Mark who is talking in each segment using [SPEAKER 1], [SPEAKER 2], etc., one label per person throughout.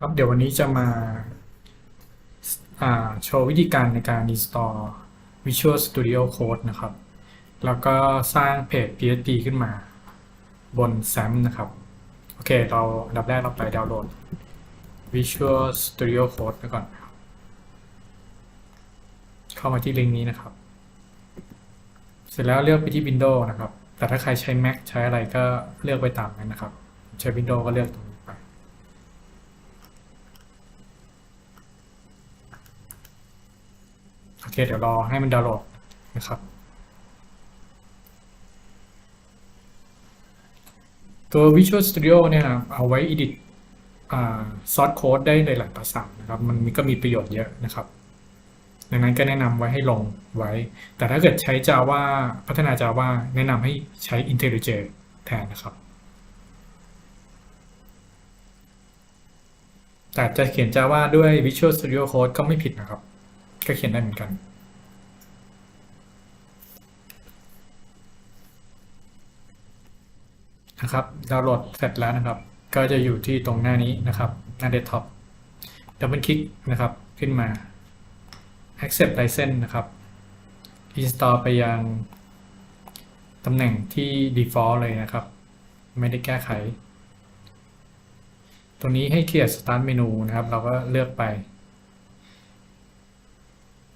[SPEAKER 1] ครับเดี๋ยววันนี้จะมาาโชว์วิธีการในการ install Visual Studio Code นะครับ แล้วก็สร้างเพจ PHP ขึ้นมาบน SAM นะครับ โอเค เราอันดับแรกเราไปดาวน์โหลด Visual Studio Code ไปก่อน เข้ามาที่ลิงก์นี้นะครับ เสร็จแล้วเลือกไปที่ Windows นะครับ แต่ถ้าใครใช้ Mac ใช้อะไรก็เลือกไปตามนั้นนะครับ ใช้ Windows ก็เลือกตรงนี้ไป โอเคเดี๋ยวรอให้มันดาวน์โหลดนะครับ ตัว Visual Studio เนี่ยเอาไว้ edit อ่า source code ได้หลายๆภาษานะครับ มันมีก็มีประโยชน์เยอะนะครับดังนั้นก็แนะนำไว้ให้ลงไว้ แต่ถ้าเกิดใช้ Java พัฒนา Java แนะนำให้ใช้ IntelliJ แทนนะครับ แต่จะเขียน Java ด้วย Visual Studio Code ก็ไม่ผิดนะครับ ก็เขียนได้เหมือนกัน นะครับดาวน์โหลดเสร็จแล้วนะครับ ก็จะอยู่ที่ตรงหน้านี้นะครับ หน้าเดสก์ท็อปดับเบิลคลิกนะครับขึ้นมา accept license นะครับ install ไปยังตำแหน่งที่ default เลยนะครับ ไม่ได้แก้ไข ตรงนี้ให้เคลียร์ start menu นะครับ เราก็เลือกไป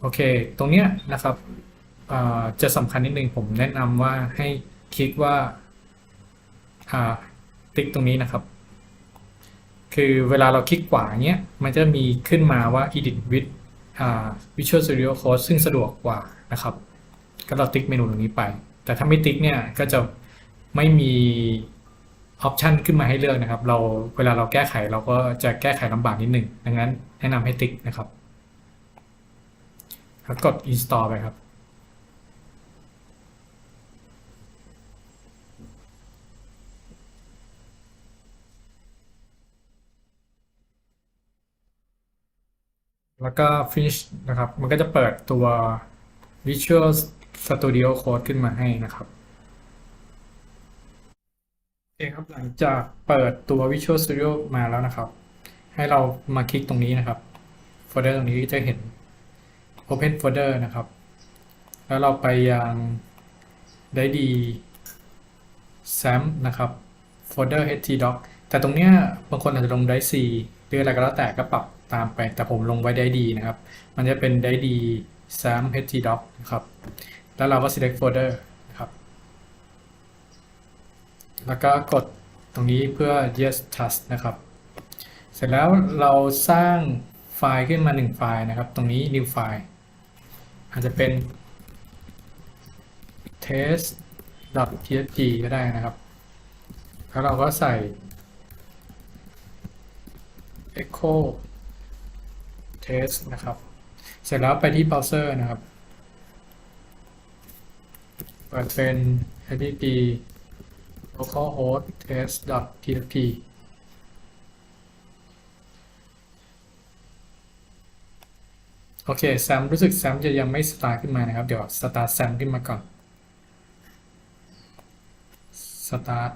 [SPEAKER 1] โอเค ตรงเนี้ยนะครับจะสำคัญนิดนึงผมแนะนำว่าให้คลิกว่าติ๊กตรงนี้นะครับ คือเวลาเราคลิกขวาเนี้ยมันจะมีขึ้นมาว่า edit with Visual Studio Code ซึ่งสะดวกกว่านะครับ ก็เราติ๊กเมนูตรงนี้ไป แต่ถ้าไม่ติ๊กเนี่ยก็จะไม่มีออปชันขึ้นมาให้เลือกนะครับ เราเวลาเราแก้ไขเราก็จะแก้ไขลำบากนิดหนึ่งดังนั้นแนะนำให้ติ๊กนะครับ แล้วกด install ไปครับ แล้วก็ finish นะครับ มันก็จะเปิดตัว Visual Studio Code ขึ้นมาให้นะครับโอเคครับหลังจากเปิดตัว Visual Studio มาแล้วนะครับ ให้เรามาคลิกตรงนี้นะครับโฟลเดอร์ตรงนี้จะเห็น Open Folder นะครับ แล้วเราไปยังได้ดี SAM นะครับ Folder htdoc แต่ตรงเนี้ยบางคนอาจจะลงได้ C หรืออะไรก็แล้วแต่ก็ปรับตามไป แต่ผมลงไว้ได้ดีนะครับ มันจะเป็นได้ดี SAM htdoc นะครับ แล้วเราก็ select folder นะครับ แล้วก็กดตรงนี้เพื่อ yes trust นะครับ เสร็จแล้วเราสร้างไฟล์ขึ้นมาหนึ่งไฟล์นะครับ ตรงนี้ new file อาจจะเป็น test.php ก็ได้นะครับ แล้วเราก็ใส่ echo test นะครับ เสร็จแล้วไปที่ browser นะครับ เปิดเป็น http localhost test.php โอเคแซมรู้สึกแซมจะยังไม่สตาร์ทขึ้นมานะครับ เดี๋ยวสตาร์แซมขึ้นมาก่อนสตาร์ท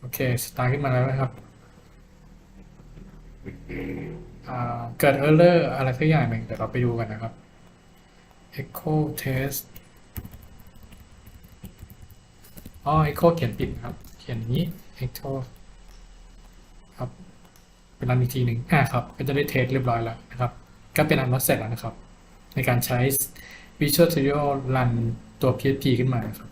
[SPEAKER 1] โอเคสตาร์ทขึ้นมาแล้วนะครับ เกิด error อร์อะไรสักอย่างหนึ่งเดี๋ยวเราไปดูกันนะครับ echo test อ๋อ echo เขียนผิดนะครับ เขียนนี้ echo ครับเป็นรันอีกทีหนึ่งอ่าครับ ก็จะได้เทสเรียบร้อยแล้วนะครับ ก็เป็นอันว่าเสร็จแล้วนะครับ ในการใช้ Visual Studio รันตัว PHP ขึ้นมาครับ